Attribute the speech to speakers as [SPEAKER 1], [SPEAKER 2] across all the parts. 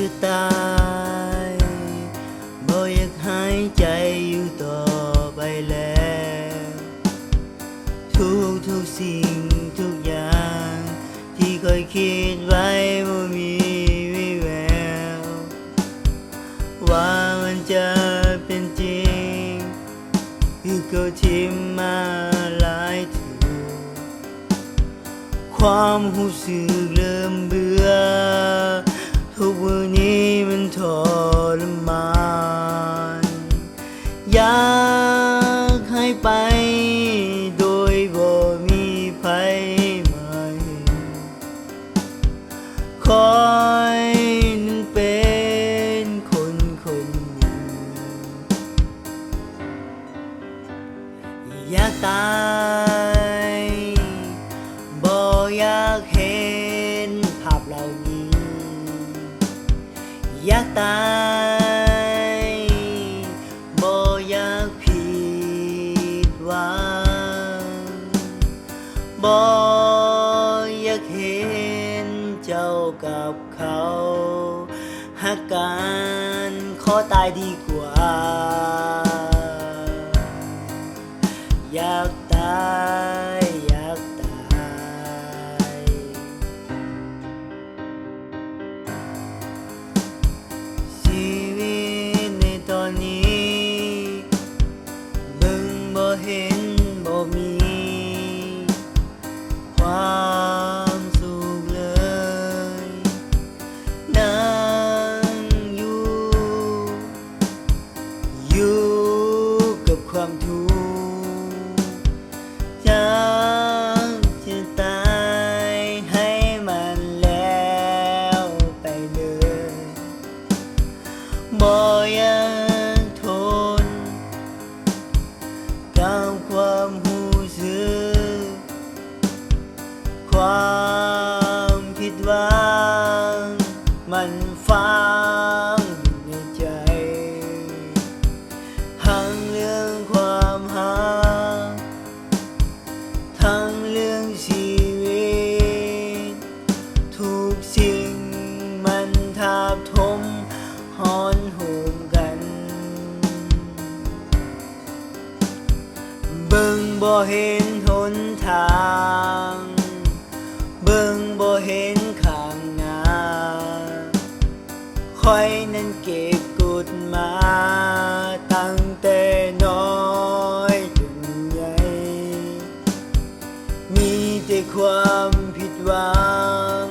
[SPEAKER 1] จะตายบ่อยากหายใจอยู่ต่อไปแล้ว ทุกทุกสิ่งทุกอย่าง ที่เคยคิดไว้ว่ามีวิแวว ว่ามันจะเป็นจริง คือก็ทิมมาหลายถูกความรู้สึกเริ่มเบื่อ ทุกวันนี้มันทรมานอยากให้ไปโดยบ่มีใครมาเห็นคอยนั้นเป็นคนคนหนึ่งอยากตายบ่อยากเห็นภาพเหล่านี้ อยากตายบ่อยากผิดหวังบ่อยากเห็นเจ้ากับเขาหักกันขอตายดีกว่า บ่อยากทนกับความหูสึกความผิดหวังมันฟังอยู่ในใจทั้งเรื่องความหา ทั้งเรื่องชีวิตทุกสิ่งมันทาบทม บ่เห็นหนทาง เบิ่งบ่เห็นข้างหน้าคอยนั้นเก็บกดมาตั้งแต่น้อยจนใหญ่ มีแต่ความผิดหวัง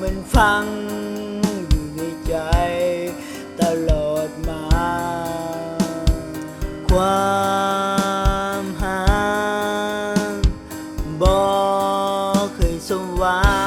[SPEAKER 1] มันฟังอยู่ในใจตลอดมา ความ บอกเคยสมหวัง